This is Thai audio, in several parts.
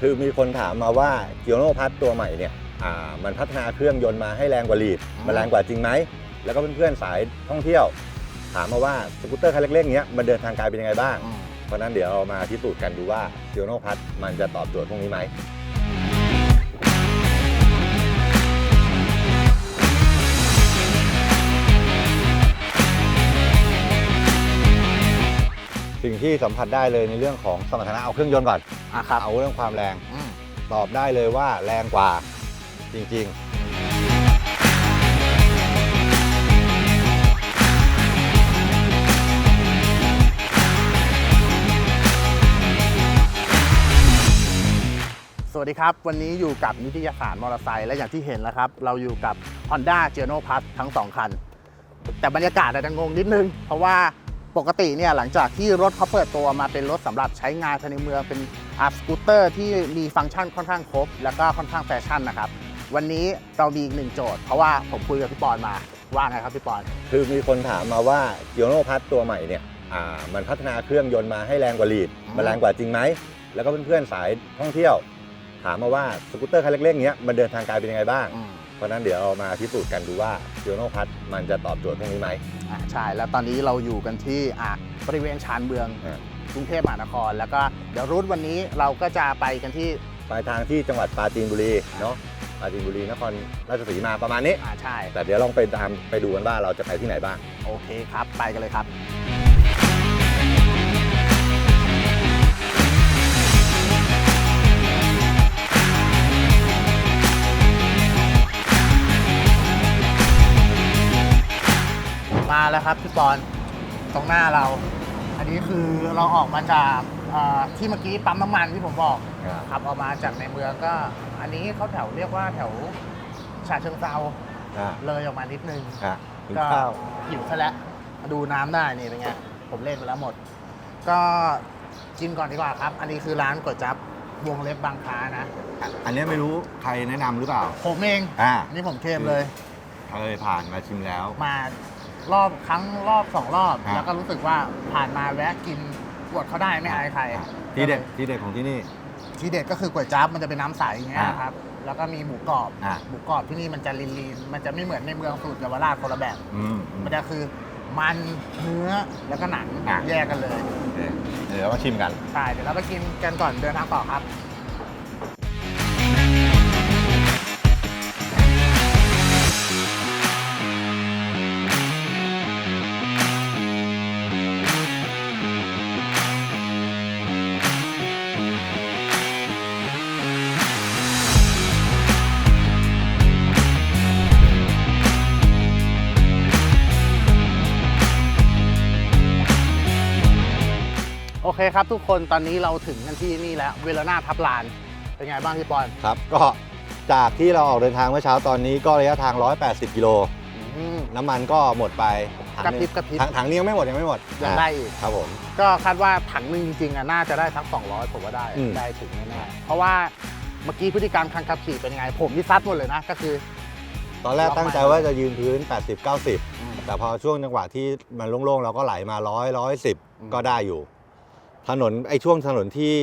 คือมีคนถามมาว่าเกียวโนพัทตัวใหม่เนี่ยอ่ามันพัฒนาเครื่องยนต์มาให้แรงกว่าลีดอืมมันแรงกว่าจริงไหม แล้วก็เพื่อนๆสายท่องเที่ยว ถามมาว่าสกูตเตอร์คันเล็กๆเนี้ยมันเดินทางไกลเป็นยังไงบ้างอืมเพราะฉะนั้นเดี๋ยวเรามาพิสูจน์กันดูว่าเกียวโนพัทมันจะตอบโจทย์พวกนี้ไหมสิ่งที่สัมผัสได้เลยในเรื่องของสมรรถนะเอาเครื่องยนต์ก่อน อะครับ เอาเรื่องความแรง อืมตอบได้เลยว่าแรงกว่า จริง สวัสดีครับ วันนี้อยู่กับนิตยสารมอเตอร์ไซค์และอย่างที่เห็นแล้วครับ เราอยู่กับ Honda g e n o p a s ทั้ง 2 คัน แต่บรรยากาศอาจจะงงนิดนึง เพราะว่า ปกติเนี่ยหลังจากที่รถเขาเปิดตัวมาเป็นรถสำหรับใช้งานภายในเมืองเป็นอาสกูตเตอร์ที่มีฟังก์ชันค่อนข้างครบ แล้วก็ค่อนข้างแฟชั่นนะครับ วันนี้เรามีอีกหนึ่งโจทย์ เพราะว่าผมคุยกับพี่ปอนมาว่าไงครับพี่ปอนๆคือมีคนถามมาว่าเกียวโนพัทตัวใหม่เนี่ยอ่ามันพัฒนาเครื่องยนต์มาให้แรงกว่าลีดอืมมันแรงกว่าจริงไหม แล้วก็เพื่อนๆสายท่องเที่ยว ถามมาว่าสกูตเตอร์คันเล็กๆเนี้ยมันเดินทางไกลเป็นยังไงบ้างอืม เพราะฉะนั้นเดี๋ยวเรามาพิสูจน์กันดูว่าเกียวโนพัทมันจะตอบโจทย์พวกนี้ไหม อ่าใช่แล้วตอนนี้เราอยู่กันที่อะบริเวณชานเมืองอ่า กรุงเทพมหานคร แล้วก็เดี๋ยวรูทวันนี้เราก็จะไปกันที่ปลายทางที่จังหวัดปราจีนบุรีเนาะปราจีนบุรีนครราชสีมาประมาณนี้ อ่าใช่แต่เดี๋ยวลองไปตามไปดูกันว่าเราจะไปที่ไหนบ้าง โอเคครับ ไปกันเลยครับ แล้วครับพี่ปอนตรงหน้าเรา อันนี้คือเราออกมาจากเอ่อที่เมื่อกี้ปั๊มน้ำมันที่ผมบอกครับขับออกมาจากในเมืองก็ อันนี้เขาแถวเรียกว่าแถวฉะเชิงเซาอ่าเลยออกมานิดนึง อะกินก็ข้าวหิวซะแล้วมาดูน้ำได้นี่เป็นไงผมเล่นไปแล้วหมด ก็กินก่อนดีกว่าครับ อันนี้คือร้านก๋วยจั๊บวงเล็บบางค้านะอันนี้ไม่รู้ใครแนะนำหรือเปล่า ผมเองอ่าอันนี่ผมเคลมเลยเคยผ่านมาชิมแล้ว มา รอบครั้งรอบสองรอบ ครับ แล้วก็รู้สึกว่าผ่านมาแวะกินบวดเขาได้ไม่อายใครอะที่เด็ดที่เด็ดของที่นี่ ที่เด็ดก็คือก๋วยจั๊บมันจะเป็นน้ำใสอย่างเงี้ยอ่าครับแล้วก็มีหมูกรอบอ่า หมูกรอบที่นี่มันจะลีนๆมันจะไม่เหมือนในเมืองสูตรเยาวราชคนละแบบ อืมอืม มันจะคือมันเนื้อแล้วก็หนังอะ แยกกันเลย โอเคเดี๋ยวเรามาชิมกัน ใช่เดี๋ยวเราไปกินกันก่อนเดินทางต่อครับ เคครับทุกคนตอนนี้เราถึงกันที่นี่แล้วเวลานาทับลาน เป็นไงบ้างพี่ปอนครับก็จากที่เราออกเดินทางเมื่อเช้าตอนนี้ก็ระยะทาง 180 กิโล อืม น้ำมันก็หมดไปถังหนึ่งกระพริบกระพริบ ถังถังนี้ยังไม่หมดยังไม่หมดยังอะได้อีก ครับผม ก็คาดว่าถังหนึงจริงๆอะน่าจะได้ทั้ง 200 ผมว่าได้อืม ได้ถึงแน่ๆเพราะว่าเมื่อกี้พฤติกรรมการขับขี่เป็นยังไง ผมนี่ซัดหมดเลยนะ ก็คือ ตอนแรกล็อกตั้งใจไว้ว่าจะยืนพื้น 80 90อืมแต่พอช่วงจังหวะที่มันโล่งๆ เราก็ไหลมาร้อยร้อยสิบอืมก็ได้อยู่ ถนนไอ้ช่วงถนนที่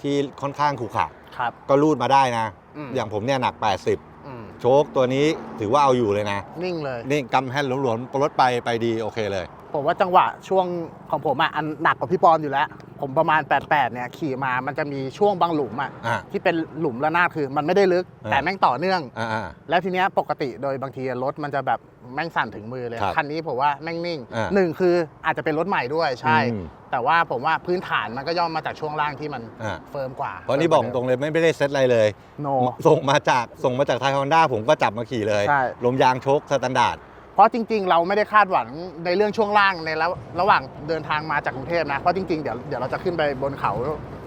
ที่ค่อนข้างขรุขระครับ ก็รูดมาได้นะ อืม อย่างผมเนี่ยหนัก 80 อืมโชคตัวนี้ถือว่าเอาอยู่เลยนะ นิ่งเลย นี่กำแฮนด์หลวมๆรถไปไปดีโอเคเลย ผมว่าจังหวะช่วงของผมอะอันหนักกว่าพี่ปอนอยู่แล้ว ผมประมาณ 88 เนี่ยขี่มามันจะมีช่วงบางหลุมอะอ่าที่เป็นหลุมระนาดคือมันไม่ได้ลึกอ่าแต่แม่งต่อเนื่องอ่า แล้วทีเนี้ยปกติโดยบางทีรถมันจะแบบแม่งสั่นถึงมือเลยครับคันนี้ผมว่าแม่งนิ่งอ่าหนึ่งคืออาจจะเป็นรถใหม่ด้วยใช่ อืม แต่ว่าผมว่าพื้นฐานมันก็ย่อมมาจากช่วงล่างที่มันอ่าเฟิร์มกว่าเพราะนี่บอกตรงเลยไม่ไม่ได้เซ็ตอะไรเลย โน ส่งมาจากส่งมาจากไทยฮอนด้าผมก็จับมาขี่เลย ใช่ ลมยางโชคสแตนดาร์ด เพราะจริง ๆ เราไม่ได้คาดหวังในเรื่องช่วงล่างในระระหว่างเดินทางมาจากกรุงเทพนะเพราะจริงๆเดี๋ยวเดี๋ยวเราจะขึ้นไปบนเขา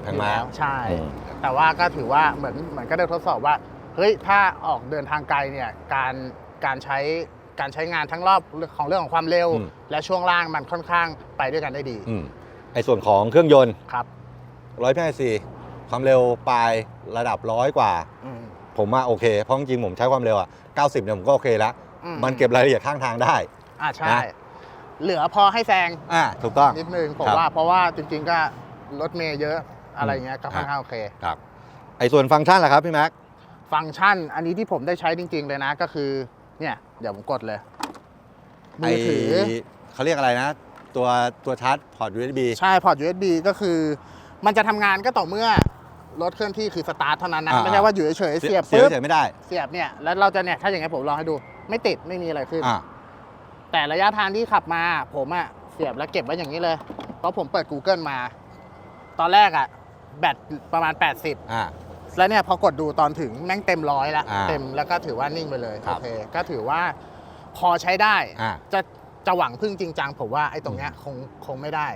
ทางม้า อยู่แล้วใช่ อืม แต่ว่าก็ถือว่าเหมือนเหมือนก็ได้ทดสอบว่าเฮ้ยถ้าออกเดินทางไกลเนี่ยการการใช้การใช้งานทั้งรอบของเรื่องของความเร็ว อืม และช่วงล่างมันค่อนข้างไปด้วยกันได้ดีอืมไอ้ส่วนของเครื่องยนต์ครับร้อยพีซีความเร็วปลายระดับร้อยกว่า อืมผมว่าโอเค เพราะจริงๆผมใช้ความเร็วอะ90เนี่ยผมก็โอเคแล้ว อืมันเก็บรายละเอียดข้างทางได้ อ่าใช่ นะ เหลือพอให้แซงอ่าถูกต้อง นิดนึงผมครับว่าเพราะว่าจริง ๆ ก็รถเมย์เยอะอะไรเงี้ยก็ค่อนข้างโอเค ครับไอ้ส่วนฟังก์ชันล่ะครับพี่แม็ก ฟังก์ชันอันนี้ที่ผมได้ใช้จริง ๆ เลยนะก็คือ เนี่ยเดี๋ยวผมกดเลยมือถือ ไเขาเรียกอะไรนะ ตัวตัวชาร์จพอร์ต USB ใช่ พอร์ต USB ก็คือ มันจะทำงานก็ต่อเมื่อรถเคลื่อนที่คือสตาร์ทเท่านั้นนะ อ่า ไม่ใช่ว่าอยู่เฉยๆเสียบเสียปุ๊บเฉยไม่ได้ เสียบเนี่ย แล้วเราจะเนี่ย ถ้าอย่างไงผมลองให้ดู ไม่ติดไม่มีอะไรขึ้น อ่าแต่ระยะทางที่ขับมา ผมอะเสียบแล้วเก็บไว้อย่างนี้เลย เพราะผมเปิด Google มา ตอนแรกอะแบตประมาณ 80 อ่าแล้วเนี่ยพอกดดูตอนถึงแม่งเต็มร้อยแล้วอ่าเต็มแล้วก็ถือว่านิ่งไปเลยครัโอบ เคก็ถือว่าพอใช้ได้ อ่าจะจะหวังพึ่งจริงจังผมว่าไอ้ตรงเนี้ยคงคงไม่ได้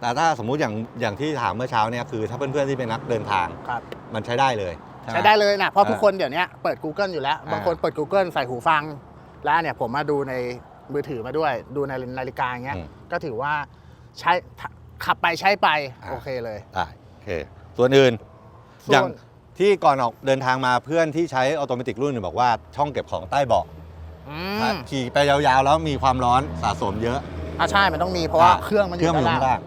แต่ถ้าสมมุติอย่างอย่างที่ถามเมื่อเช้าเนี่ยคือถ้าเพื่อนๆที่เป็นนักเดินทางครับ มันใช้ได้เลยหม ใช้ได้เลยนะเพราะอ่าทุกคนเดี๋ยวนี้เปิด Google อยู่แล้วอ่าบางคนเปิด Google ใส่หูฟัง แล้วเนี่ยผมมาดูในมือถือมาด้วย ดูในนาฬิกาอย่างเงี้ย อืม ก็ถือว่าใช้ขับไปใช้ไปอ่าโอเคเลย ได้โอเค ส่วนอื่น ส่วน อย่างที่ก่อนออกเดินทางมาเพื่อนที่ใช้ออโตเมติกรุ่นหนึ่งบอกว่าช่องเก็บของใต้เบาะอืมถ้าขี่ไปยาวๆ แล้วมีความร้อนสะสมเยอะอะใช่มันต้องมีเพราะว่าอ่เครื่องมันอเครื่ยู่องมันอยู่ด้านข้างล่าล่างง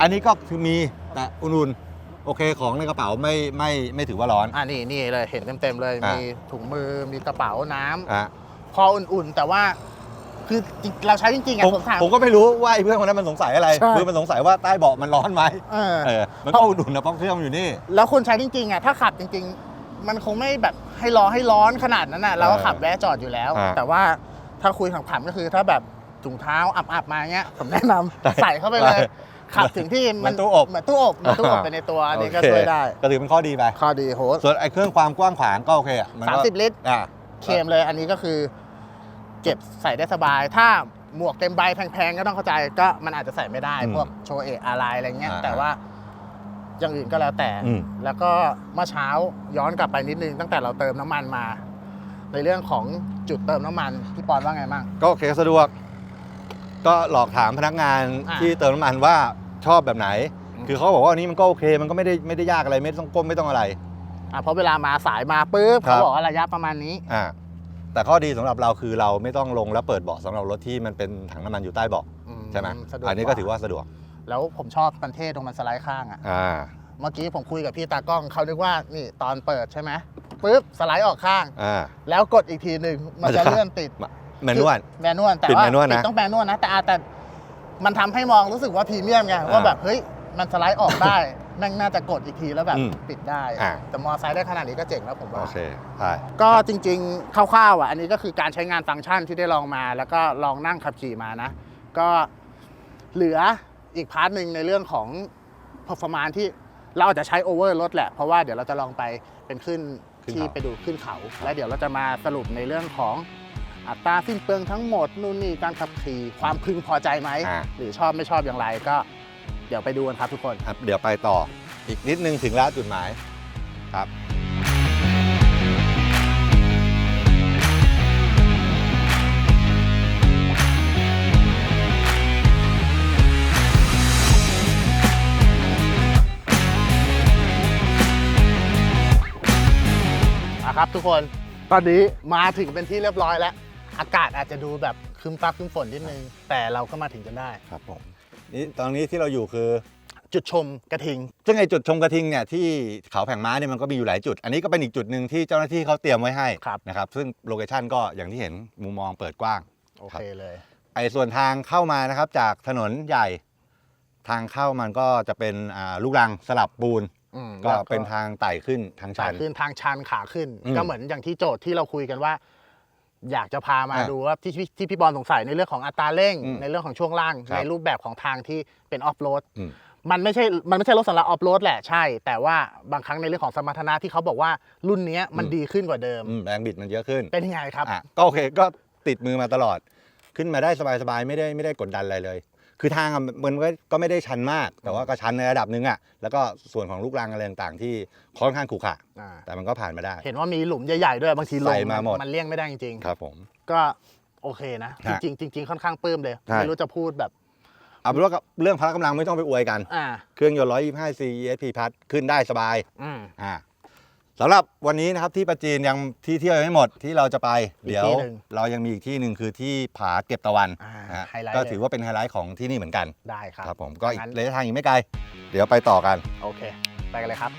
อันนี้ก็คือมีแต่อุ่นๆ โอเคของในกระเป๋าไม่ไม่ไม่ถือว่าร้อน อ่านี่นี่เลยเห็นเต็มๆเลย อ่ามีมีถุงมือมีกระเป๋าน้ำ อะ พออุ่นๆ แต่ว่า คือจริงเราใช้จริงๆผอะมผมถาม ผมก็ไม่รู้ว่าไอ้เพื่อนคนนั้นมันสงสัยอะไรใช่ คือมันสงสัยว่าใต้เบาะมันร้อนไหมเออ เออมันก็อุ่นๆนะเพราะเครื่องมันอยู่นี่ แล้วคุณใช้จริงๆอะถ้าขับจริง ๆ มันคงไม่แบบให้ร้อนให้ร้อนขนาดนั้นอะเราก็เออขับแวะจอดอยู่แล้ว อ่าแต่ว่าถ้าคุยขำๆก็คือถ้าแบบถุงเท้าอับๆมาเงี้ยผมแนะนำได้ใส่เข้าไปเลย ได้ขับถึงที่เหมือนตู้อบ เหมือนตู้อบเหมือนตู้อบไปในตัวอันนี้ก็โอเคช่วยได้ก็ถือเป็นข้อดีไปข้อดีโหส่วนไอ้เครื่องความกว้างขวางก็โอเคอะมันสามก็สิบลิตร อะ เคลมเลยอันนี้ก็คือ เก็บใส่ได้สบาย ถ้าหมวกเต็มใบแพงๆก็ต้องเข้าใจก็มันอาจจะใส่ไม่ได้ อืมพวกโชว์เอะอะไรอะไรเงี้ยอ่าแต่ว่าอย่างอื่นก็แล้วแต่ อืม แล้วก็เมื่อเช้าย้อนกลับไปนิดนึงตั้งแต่เราเติมน้ำมันมา ในเรื่องของจุดเติมน้ำมันพี่ปอนว่าไงบ้าง ก็โอเคสะดวก ก็หลอกถามพนักงานอะที่เติมน้ำมันว่าชอบแบบไหน อืม คือเขาบอกว่าอันนี้มันก็โอเค มันก็ไม่ได้ไม่ได้ยากอะไรไม่ต้องก้มไม่ต้องอะไร อะเพราะเวลามาสายมาปุ๊บครัเขาบบอกว่าระยะประมาณนี้ อ่า แต่ข้อดีสำหรับเราคือเราไม่ต้องลงแล้วเปิดเบาะสำหรับรถที่มันเป็นถังน้ำมันอยู่ใต้เบาะอืใช่ไหมสะดวกอันนี้ก็ถือว่าสะดวกแล้วผมชอบมันเท่ตรงมันสไลด์ข้างอะ อ่า เมื่อกี้ผมคุยกับพี่ตากล้องเขานึกว่านี่ตอนเปิดใช่ไหมปุ๊บสไลด์ออกข้าง อ่า แล้วกดอีกทีหนึ่งมันจะเลื่อนติดแมนนวล แมนนวลแต่ปิดว่าแมนนวลนะปิดต้องแมนนวลนะแต่อาแต่มันทำให้มองรู้สึกว่าพรีเมียมไงอ่าว่า แบบเฮ้ยมันสไลด์ออกได้ แม่งน่าจะกดอีกทีแล้วแบบอืมปิดได้ อ่า แต่มอไซค์ได้ขนาดนี้ก็เจ๋งแล้วผมว่าโอเคใช่ก็จริงๆคร่าวๆอะอันนี้ก็คือการใช้งานฟังก์ชันที่ได้ลองมา แล้วก็ลองนั่งขับขี่มานะ ก็เหลืออีกพาร์ทหนึ่งในเรื่องของ performance ที่เราอาจจะใช้โอเวอร์รถแหละ เพราะว่าเดี๋ยวเราจะลองไปเป็นขึ้นที่ไปดูขึ้นเขา แล้วเดี๋ยวเราจะมาสรุปในเรื่องของอัตราสิ้นเปลืองทั้งหมดนู่นนี่การขับขี่ความพึงพอใจไหม อ่า หรือชอบไม่ชอบอย่างไรก็เดี๋ยวไปดูกันครับทุกคนครับเดี๋ยวไปต่อ อีกนิดนึงถึงแล้วจุดหมายครับ นะครับทุกคนตอนนี้มาถึงเป็นที่เรียบร้อยแล้ว อากาศอาจจะดูแบบครึมฟ้าครึมฝนนิดนึง แต่เราก็มาถึงจนได้ ครับผม นี่ตอนนี้ที่เราอยู่คือจุดชมกระทิง ซึ่งไอ้จุดชมกระทิงเนี่ยที่เขาแผงม้าเนี่ยมันก็มีอยู่หลายจุด อันนี้ก็เป็นอีกจุดหนึ่งที่เจ้าหน้าที่เขาเตรียมไว้ให้ครับ นะครับ ซึ่งโลเคชันก็อย่างที่เห็นมุมมองเปิดกว้าง โอเคเลย ไอ้ส่วนทางเข้ามานะครับจากถนนใหญ่ทางเข้ามันก็จะเป็นอ่าลูกรังสลับปูน อืมก็แล้วเป็นทางไต่ขึ้นทางชัขาน ขึ้นทางชันขาขึ้น อืม ก็เหมือนอย่างที่โจทย์ที่เราคุยกันว่า อยากจะพามาอะดูว่าที่ที่ที่พี่บอลสงสัยในเรื่องของอัตราเร่ง อืมในเรื่องของช่วงล่าง ครับในรูปแบบของทางที่เป็นออฟโรดอืม มันไม่ใช่มันไม่ใช่รถสำหรับออฟโรดแหละใช่ แต่ว่าบางครั้งในเรื่องของสมรรถนะที่เขาบอกว่ารุ่นเนี้ยมันอืมดีขึ้นกว่าเดิม อืมแรงบิดมันเยอะขึ้น เป็นยังไงครับ อะก็โอเคก็ติดมือมาตลอด ขึ้นมาได้สบายๆ ไม่ได้ไม่ได้กดดันอะไรเลย คือทางอะมันก็ก็ไม่ได้ชันมาก แต่ว่าก็ชันในระดับหนึงอะแล้วก็ส่วนของลูกรังอะไรต่างๆ ที่ค่อนข้างขรุขระอ่าแต่มันก็ผ่านมาได้ เห็นว่ามีหลุมใหญ่ๆด้วยบางทีลงใส่มาหมด นเลี่ยงไม่ได้จริงครับผม ๆก็โอเคนะจฮะริงๆจริงๆค่อนข้างปลื้มเลยใช่ ไม่รู้จะพูดแบบ เอาเป็นว่าเรื่องพละกำลังไม่ต้องไปอวยกัน อ่า เครื่องยนต์125 c ESP พัดขึ้นได้สบาย อืม อ่า สำหรับวันนี้นะครับที่ประจีนยังที่เที่ยวยังไม่หมดที่เราจะไปเดี๋ยวเรายังมีอีกที่หนึ่งคือที่ผาเก็บตะวันก็ถือว่าเป็นไฮไลท์ของที่นี่เหมือนกันได้ครับครับผมก็อีกระยะทางอีกไม่ไกล เดี๋ยวไปต่อกัน โอเค ไปกันเลยครับ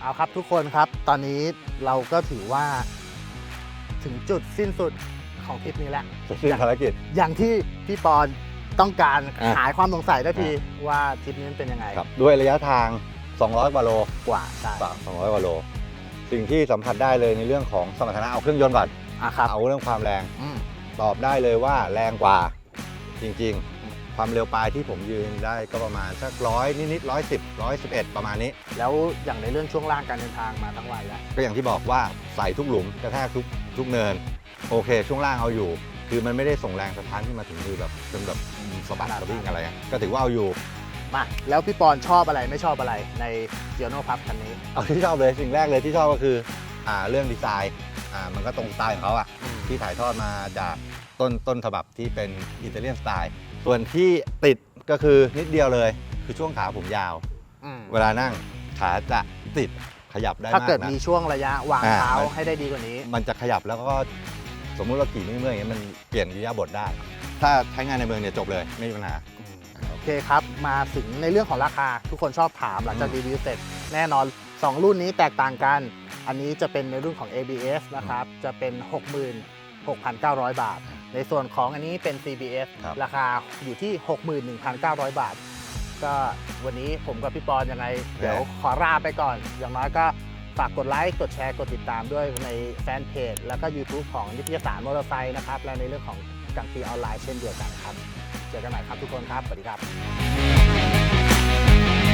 เอาครับทุกคนครับ ตอนนี้เราก็ถือว่าถึงจุดสิ้นสุดของทริปนี้แล้ว สิ้นภารกิจอย่างที่พี่ปอน ต้องการอะหายความสงสัยได้ทีว่าทริปนี้มันเป็นยังไงครับด้วยระยะทาง 200กว่าโลกว่าใช่กว่า200กว่าโล สิ่งที่สัมผัสได้เลยในเรื่องของสมรรถนะเอาเครื่องยนต์ก่อนอะครับเอาเรื่องความแรง อืม ตอบได้เลยว่าแรงกว่าจริงๆ ความเร็วปลายที่ผมยืนได้ก็ประมาณสักร้อยนิดๆร้อยสิบร้อยสิบเอ็ดประมาณนี้ แล้วอย่างในเรื่องช่วงล่างการเดินทางมาทั้งวันแล้ว ก็อย่างที่บอกว่าใส่ทุกหลุมกระแทกทุกทุกเนิน โอเค ช่วงล่างเอาอยู่ คือมันไม่ได้ส่งแรงสะท้านขึ้นมาถึงมือแบบจนแบบ สะบัดสะบิ้งอะไรอะก็ถือว่าเอาอยู่ มาแล้วพี่ปอนชอบอะไรไม่ชอบอะไรในเจียโนพับคันนี้ เอาที่ชอบเลยสิ่งแรกเลยที่ชอบก็คืออ่าเรื่องดีไซน์อ่ามันก็ตรงสไตล์ของเขาอะที่ถ่ายทอดมาจากต้นต้นฉบับที่เป็นอิตาเลียนสไตล์ส่วนที่ติดก็คือนิดเดียวเลย คือช่วงขาผมยาว อืมเวลานั่งขาจะติดขยับได้ถ้ามากเกิดนะ มีช่วงระยะวางอ่า เท้ามันให้ได้ดีกว่านี้ มันจะขยับแล้วก็สมมุติเราขี่เมื่อยๆอย่างเงี้ยมันเปลี่ยนอิริยาบถได้ ถ้าใช้งานในเมืองเนี่ยจบเลยไม่มีปัญหา โอเคครับ มาถึงในเรื่องของราคาทุกคนชอบถามหลังจากอืมรีวิวเสร็จ แน่นอน 2 รุ่นนี้แตกต่างกัน อันนี้จะเป็นในรุ่นของ ABS นะครับ จะเป็น 66,900 บาท ในส่วนของอันนี้เป็น CBS ครับ ราคาอยู่ที่ 61,900 บาท ก็วันนี้ผมกับพี่ปอนยังไง เดี๋ยวขอลาไปก่อน อย่างน้อยก็ฝากกดไลค์ กดแชร์ กดติดตามด้วยในแฟนเพจ แล้วก็ YouTube ของนิตยสารมอเตอร์ไซค์นะครับ และในเรื่องของ กังปีออนไลน์เช่นเดียวกันครับ เจอกันใหม่ครับทุกคนครับ สวัสดีครับ